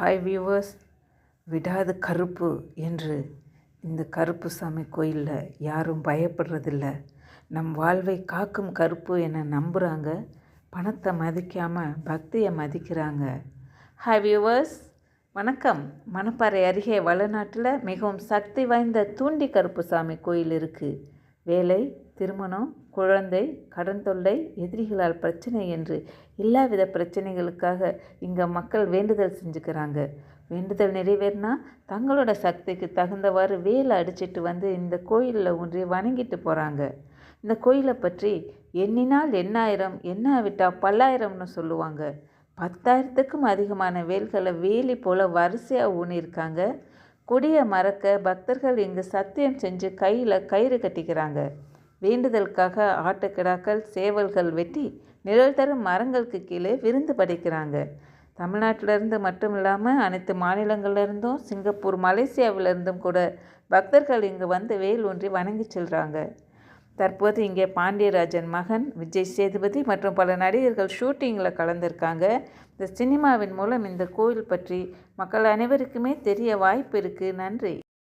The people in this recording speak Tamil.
ஹாய் வியூவர்ஸ் விடாது கருப்பு என்று இந்த கருப்பு சாமி கோயிலில் யாரும் பயப்படுறதில்ல. நம் வாழ்வை காக்கும் கருப்பு என நம்புகிறாங்க பணத்தை மதிக்காமல் பக்தியை மதிக்கிறாங்க. ஹாய் வியூவர்ஸ் வணக்கம். மணப்பாறை அருகே வளநாட்டில் மிகவும் சக்தி வாய்ந்த தூண்டி கருப்புசாமி கோயில் இருக்குது வேலை திருமணம் குழந்தை கடன் தொல்லை எதிரிகளால் பிரச்சனை என்று எல்லாவித பிரச்சனைகளுக்காக இங்கே மக்கள் வேண்டுதல் செஞ்சுக்கிறாங்க. வேண்டுதல் நிறைவேறினா தங்களோட சக்திக்கு தகுந்தவாறு வேலை அடிச்சிட்டு வந்து இந்த கோயிலில் ஒன்றி வணங்கிட்டு போகிறாங்க இந்த கோயிலை பற்றி எண்ணினால் எண்ணாயிரம் எண்ணாவிட்டால் பல்லாயிரம்னு சொல்லுவாங்க. பத்தாயிரத்துக்கும் அதிகமான வேல்களை வேலி போல் வரிசையாக ஊனியிருக்காங்க. குடியை மறக்க பக்தர்கள் இங்கு சத்தியம் செஞ்சு கையில் கயிறு கட்டிக்கிறாங்க. வேண்டுதலுக்காக ஆட்டுக்கிடாக்கள் சேவல்கள் வெட்டி நிழல் தரும் மரங்களுக்கு கீழே விருந்து படைக்கிறாங்க. தமிழ்நாட்டிலிருந்து மட்டும் இல்லாமல் அனைத்து மாநிலங்களிலிருந்தும் சிங்கப்பூர் மலேசியாவிலிருந்தும் கூட பக்தர்கள் இங்கு வந்து வேல் ஒன்றி வணங்கி செல்கிறாங்க தற்போது இங்கே பாண்டியராஜன் மகன் விஜய் சேதுபதி மற்றும் பல நடிகர்கள் ஷூட்டிங்கில் கலந்துருக்காங்க. இந்த சினிமாவின் மூலம் இந்த கோயில் பற்றி மக்கள் அனைவருக்குமே தெரிய வாய்ப்பு இருக்குது நன்றி.